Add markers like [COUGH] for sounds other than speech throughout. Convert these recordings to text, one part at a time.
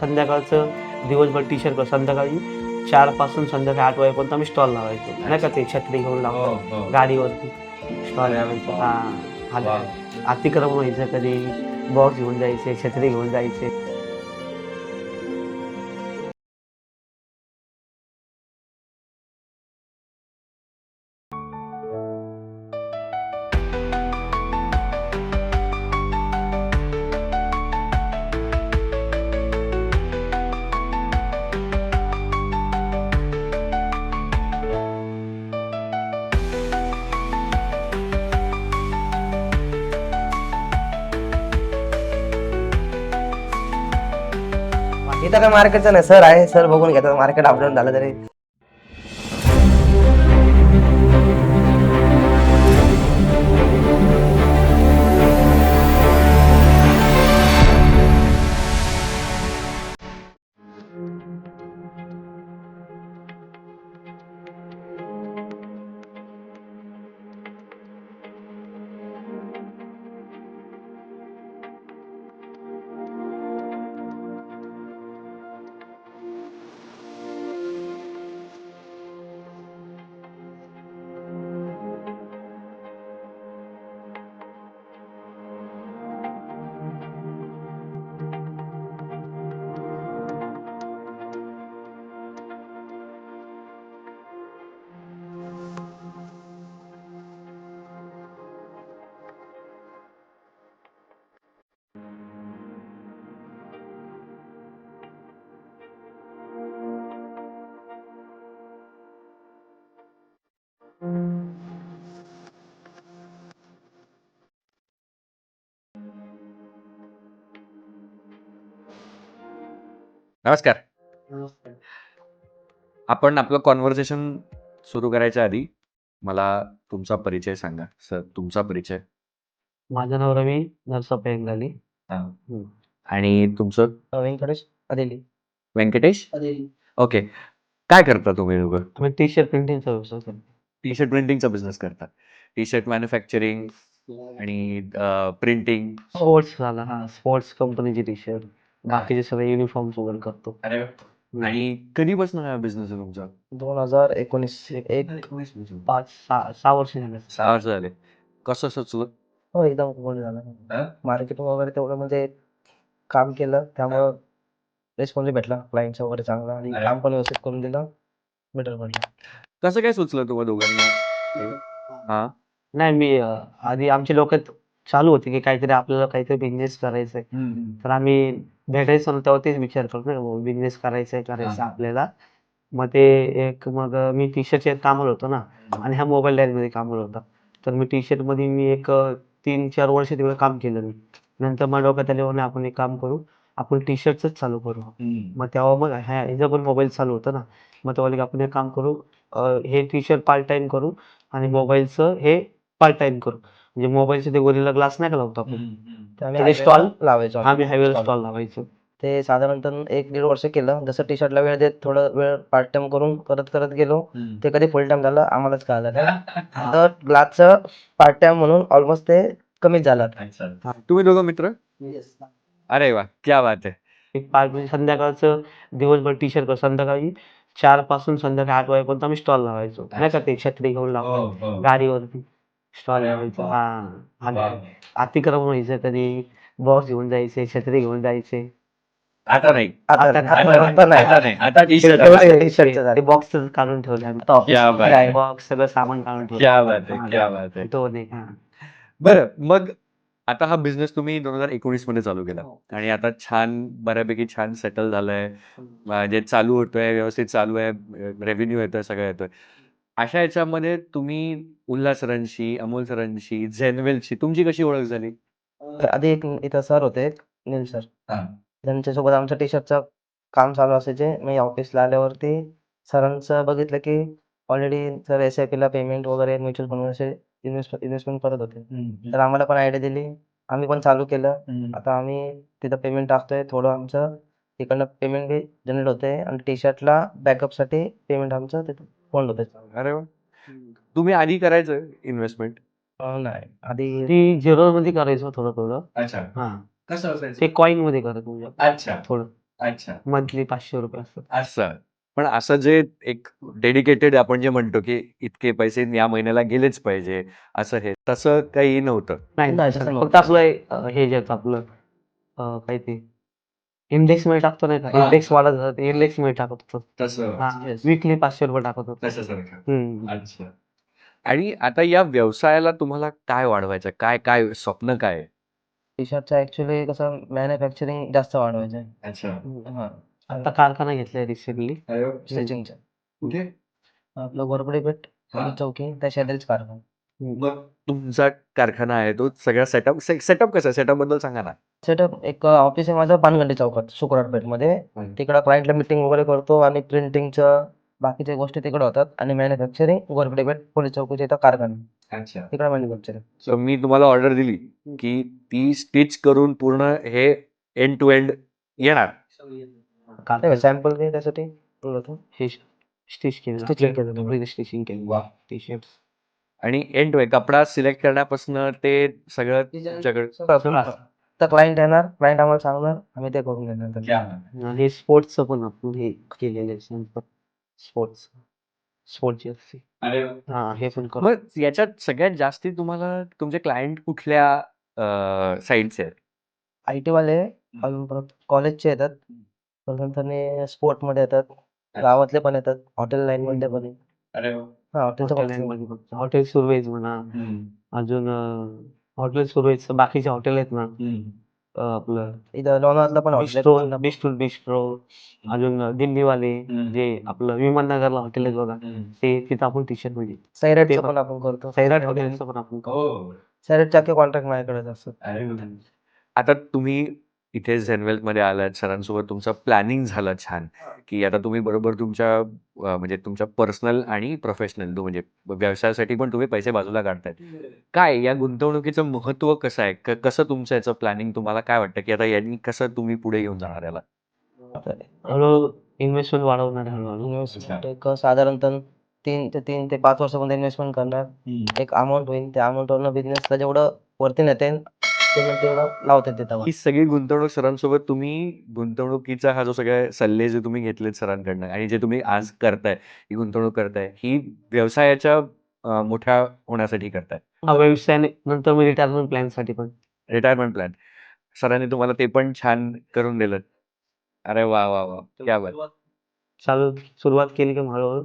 संध्याकाळचं दिवसभर T shirt संध्याकाळी चारपासून संध्याकाळी आठ वाजेपर्यंत आम्ही स्टॉल लावायचो नाही का ते छत्री घेऊन लावतो गाडीवरती. स्टॉल लावायचो हा हा. अतिक्रम व्हायचं कधी? बॉक्स घेऊन जायचे छत्री घेऊन जायचे. इथं काय मार्केटचं नाही. सर आहे. सर बघून घेतात. मार्केट अपडाऊन झालं तरी. नमस्कार. आपण आपलं कॉन्व्हर्सेशन सुरू करायच्या आधी मला तुमचा परिचय सांगा. सर तुमचा परिचय. माझं नाव रवी नरसप आणि तुमचं? व्यंकटेश अदेली. व्यंकटेश? ओके. काय करता तुम्ही दोघं? आम्ही टी शर्ट प्रिंटिंगचा व्यवसाय करतो. टी शर्ट प्रिंटिंगचा बिझनेस करता. टी शर्ट मॅन्युफॅक्चरिंग आणि प्रिंटिंग स्पोर्ट्स झाला हा स्पोर्ट्स कंपनीचे टी शर्ट बाकीचे सगळे युनिफॉर्म्स वगैरे करतो. आणि कधीपासून हा बिझनेस आहे तुमचा? दोन हजार एकोणीस एक पाच सहा सहा वर्ष झाले. सहा वर्ष झाले. कसं सुचलं हो एकदम गोड झालं. मार्केट वगैरे तेवढं म्हणजे काम केलं त्यामुळं रिस्पॉन्स भेटला. क्लायंटचा वगैरे चांगला आणि काम पण व्यवस्थित करून दिलं. बेटर पडलं. कसं काय सुचलं तुम्हाला दोघांना? हा. नाही मी आधी आमची लोक चालू होती की काहीतरी आपल्याला काहीतरी बिझनेस करायचंय. तर आम्ही भेटायचो ना तेव्हा तेच विचार करतो ना बिझनेस करायचंय करायचं हा. आपल्याला. मग ते एक मग मी टी शर्टच्या कामाला होतो ना आणि हा मोबाईल मध्ये कामाला होता. तर मी टी शर्टमध्ये मी एक तीन चार वर्ष तिकडे काम केलं मी. नंतर मग डोक्यात आले म्हणे आपण एक काम करू आपण टी शर्टच चालू करू. मग तेव्हा मग ह्या ह्याचा पण मोबाईल चालू होतं ना. मग तेव्हा आपण एक काम करू हे टी शर्ट पार्ट टाइम करू आणि मोबाईलचं हे पार्ट टाइम करू. म्हणजे मोबाईलचे ते गोरीला ग्लास नाही का लावतो आपण? stall? लावायचो आम्ही. हायवेला stall. स्टॉल लावायचो. ते साधारणतः एक दीड वर्ष केलं. जसं टी शर्टला वेळ देत थोडं वेळ पार्ट टाइम करून करत करत गेलो. ते कधी फुल टाइम झालं आम्हालाच कळालं [LAUGHS] तर ग्लासचं पार्ट टाइम म्हणून ऑलमोस्ट ते कमीच झालं. तुम्ही दोघं मित्र? अरे वा क्या बात आहे. एक पाच म्हणजे संध्याकाळचं दिवसभर टी शर्ट संध्याकाळी चारपासून संध्याकाळी आठ वाजेपर्यंत आम्ही स्टॉल लावायचो. नाही का ते छत्री घेऊन लावतो गाडीवरती. स्टॉल हा हा अतिक्रम व्हायचं कधी बॉक्स घेऊन जायचे छत्री घेऊन जायचे. आता नाही. आता नाही. टी. बॉक्स काढून ठेवले. बॉक्स सगळं सामान काढून ठेवलं. क्या बात आहे क्या बात आहे. तो नाही हा. बरं मग आता हा बिझनेस तुम्ही दोन हजार एकोणीसमध्ये चालू केला. आणि आता छान बऱ्यापैकी छान सेटल झालंय. म्हणजे चालू होतोय व्यवस्थित चालू आहे रेव्हेन्यू येतोय सगळं येतोय. अशा याच्यामध्ये तुम्ही उल्हास सरांशी अमोल सरांशी झेनवेलशी तुमची कशी ओळख झाली? आधी एक इथं सर होते नील सर. त्यांच्यासोबत आमचं टी शर्टचं काम चालू असायचे. मी ऑफिसला आल्यावरती सरांचं बघितलं की ऑलरेडी सर एस आय पीला पेमेंट वगैरे म्युच्युअल फंड असे इन्व्हेस्ट इन्व्हेस्टमेंट करत होते. तर आम्हाला पण आयडिया दिली. आम्ही पण चालू केलं. आता आम्ही तिथं पेमेंट टाकतोय. थोडं आमचं तिकडनं पेमेंट बी जनरेट होते. आणि टी शर्टला बॅकअपसाठी पेमेंट आमचं तिथं फंड होतं अरे वा. तुम्ही आधी करायचं इन्व्हेस्टमेंट अं, नाही. आधी ती झिरो मध्ये करायचो थोडं थोडं अच्छा. हा. कसं असायचं? ते कॉइनमध्ये करत म्हणजे. अच्छा. थोडं. अच्छा. मंथली पाचशे रुपये असतात. असं. पण असं जे एक डेडिकेटेड आपण जे म्हणतो की इतके पैसे या महिन्याला गेलेच पाहिजे असं हे. तसं काही नव्हतं. नाही फक्त. आपलं अं, हे जे होतं आपलं अं, काय ते? इंडेक्समध्ये टाकतो नाही का? हा. इंडेक्स वाढत जातं इंडेक्समध्ये टाकत होतो. तसं हा. विकली पाचशे रुपये टाकत होतो. तशासारखं हम्म. अच्छा. आणि आता या व्यवसायाला तुम्हाला काय वाढवायचं? काय काय स्वप्न काय? आहे? टी शर्टचं ऍक्च्युली कसं मॅन्युफॅक्चरिंग जास्त वाढवायचं आहे. अच्छा. हा. आता कारखाना घेतलाय रिसेंटली स्टिचिंगचं कुठे? आपलं गोरपडे पेठ हा. चौकी त्या शेजारीच कारखाना. मग तुमचा कारखाना आहे तो सगळा सेटअप सेटअप कसा सेटअपबद्दल सांगा ना. सेटअप एक ऑफिस आहे माझं पानगंडी चौकात शुक्रवार पेठमध्ये. हम्म. तिकडं क्लायंटला मिटिंग वगैरे करतो आणि प्रिंटिंगचं बाकीच्या गोष्टी तिकडे होतात आणि मॅन्युफॅक्चरिंग गोरपडे पेठ पोलीस चौकीच्या इथं कारखाना. अच्छा. तिकडे मॅन्युफॅक्चरिंग सो मी तुम्हाला ऑर्डर दिली की ती स्टिच करून पूर्ण हे एंड टू एंड येणार कारखाना सॅम्पल त्यासाठी. बोलवतो. स्टिच केलं Stitching केलं. स्टिचिंग केलं वा. टी शर्ट आणि एंड टू एंड कपडा सिलेक्ट करण्यापासून ते सगळं तुमच्याकडे. तर क्लायंट येणार क्लायंट आम्हाला सांगणार आम्ही ते करून देणार त्यांना. आणि स्पोर्ट्सचं पण आपण हे केलेलं आहे स्पोर्ट्स स्पोर्ट्स जर्सी हा हे पण करू. मग याच्यात सगळ्यात जास्ती तुम्हाला तुमचे क्लायंट कुठल्या साईडचे आहेत? आय टी वाले कॉलेजचे येतात. नंतर स्पोर्टमध्ये येतात. गावातले पण येतात. हॉटेल लाईन मध्ये पण हा पण आहे. हॉटेल सुरवेज म्हणा. अजून हॉटेल सुरवेज बाकीचे हॉटेल आहेत ना. अं, आपलं इथं लोणावळ्याला पण हॉटेल बिस्ट्रो बिस्ट्रो बिस्ट्रो अजून दिल्लीवाले. जे आपलं विमाननगरला हॉटेल आहेत बघा ते तिथं आपण टी शर्ट म्हणजे सैराटचं ते- पण आपण करतो. सैराट हॉटेलचं पण आपण. हो. सैराटचे अख्खे कॉन्ट्रॅक्ट माझ्याकडेच असतात आता तुम्ही इथे झेनवेल्थमध्ये आलात सरांसोबत तुमचं प्लॅनिंग झालं छान की आता तुम्ही बरोबर तुमच्या म्हणजे तुमच्या पर्सनल आणि प्रोफेशनल म्हणजे व्यवसायासाठी पण तुम्ही पैसे बाजूला काढतायत. काय या गुंतवणुकीचं महत्त्व कसं आहे? कसं तुमचं याचं प्लॅनिंग तुम्हाला काय वाटतं की आता यांनी कसं तुम्ही पुढे घेऊन जाणार याला? हळूहळू इन्व्हेस्टमेंट वाढवणार आहे हळूहळू साधारणतः तीन ते तीन ते पाच वर्षापर्यंत इन्व्हेस्टमेंट करणार. एक अमाऊंट होईल त्या अमाऊंटवरनं बिझनेसला जेवढं वरती नेता येईल तेवढं तेवढं लावता येते तेव्हा ही सगळी गुंतवणूक सरांसोबत तुम्ही गुंतवणुकीचा हा जो सगळे सल्ले जे तुम्ही घेतलेत सरांकडनं आणि जे तुम्ही आज करताय ही गुंतवणूक करताय ही व्यवसायाच्या अं, मोठ्या होण्यासाठी करताय. हा व्यवसाय नंतर मी रिटायरमेंट प्लॅनसाठी पण. रिटायरमेंट प्लॅन सरांनी तुम्हाला ते पण छान करून दिलं. अरे वा वा वा. क्या बात. चालू सुरुवात केली की हळूहळू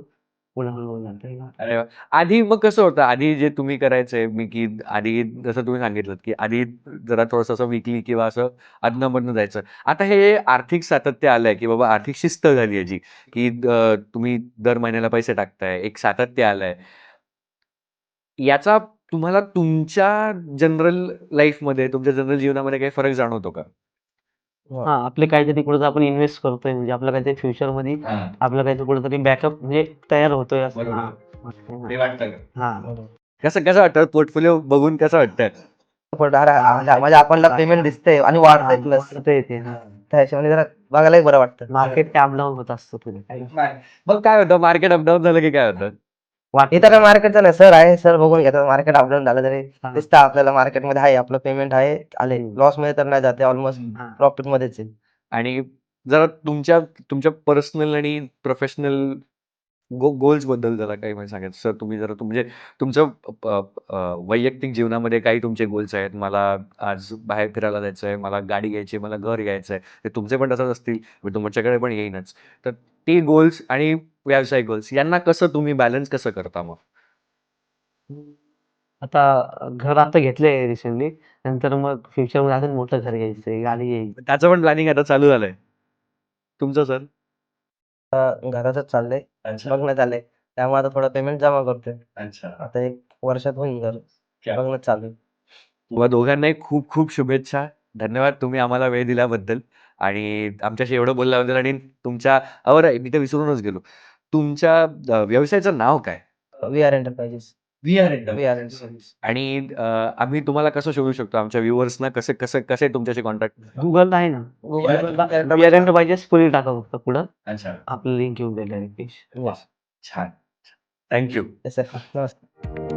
अरे वा. आधी मग कसं होतं? आधी जे तुम्ही करायचंय मी की आधी जसं तुम्ही सांगितलं की आधी जरा थोडंसं असं विकली किंवा असं अन्नमधनं जायचं. आता हे आर्थिक सातत्य आलंय की बाबा आर्थिक शिस्त झाली जी की अं, तुम्ही दर महिन्याला पैसे टाकताय एक सातत्य आलंय. याचा तुम्हाला तुमच्या जनरल लाईफमध्ये तुमच्या जनरल जीवनामध्ये काही फरक जाणवतो का? हा. आपले काहीतरी कुठं आपण इन्व्हेस्ट करतोय म्हणजे आपलं काहीतरी फ्युचरमध्ये आपलं काहीतरी कुठेतरी बॅकअप म्हणजे तयार होतोय असं. हा. वाटतं हा. कसं कसं वाटतं? पोर्टफोलिओ बघून कसं वाटतंय? म्हणजे माझ्या अकाउंटला पेमेंट दिसतंय आणि वाढतंय प्लस हा. त्या हिशोबाने जरा बघायलाही बरं वाटतं. मार्केट अप डाऊन होत असतं पुढे. मग काय होतं? मार्केट अपडाऊन झालं की काय होतं? इथं काय मार्केटचं नाही. सर आहे. सर बघून घेतात. मार्केट अपडाऊन झालं तरी हा. दिसतं आपल्याला मार्केटमध्ये आहे. आपलं पेमेंट आहे. आले. हम्म. लॉसमध्ये तर नाही जाते. ऑलमोस्ट हा. प्रॉफिट मध्येच आहे. आणि जरा तुमच्या तुमच्या पर्सनल आणि प्रोफेशनल गोल्सबद्दल जरा काही म्हणजे सांगायचं सर तुम्ही जरा तुम- म्हणजे तुमचं अ, अ, वैयक्तिक जीवनामध्ये काही तुमचे गोल्स आहेत? मला आज बाहेर फिरायला जायचं आहे मला गाडी घ्यायची आहे. मला घर घ्यायचं आहे ते तुमचे पण तसंच असतील. मी तुमच्याकडे पण येईनच. तर ते गोल्स आणि व्यावसायिक गोल्स यांना कसं तुम्ही बॅलन्स कसं करता मग? आता घर आता घेतलंय रिसेंटली नंतर मग फ्युचरमध्ये अजून मोठं घर घ्यायचंय गाडी घ्यायची. त्याचं पण प्लॅनिंग आता चालू झालंय. तुमचं सर आता घरातच चाललंय. बघण्यात आलंय. त्यामुळे आता थोडं पेमेंट जमा करतोय. अच्छा. आता एक वर्षात होईल घर. बघणं चालू. तुम्हा दोघांनाही खूप खूप शुभेच्छा. धन्यवाद तुम्ही आम्हाला वेळ दिल्याबद्दल. आणि आमच्याशी एवढं बोलल्याबद्दल आणि तुमच्या अवर मी तर विसरूनच गेलो. तुमच्या अ, व्यवसायाचं नाव काय? V R Enterprises V R Enterprises आणि अ, आम्ही तुम्हाला कसं शोधू शकतो? आमच्या व्ह्युअर्सना कसे कसे कसे तुमच्याशी कॉन्टॅक्ट गुगल आहे ना. गुगल पाहिजे पुढे टाका फक्त पुढं. अच्छा. आपलं लिंक येऊन जाईल direct. छान. थँक्यू नमस्कार.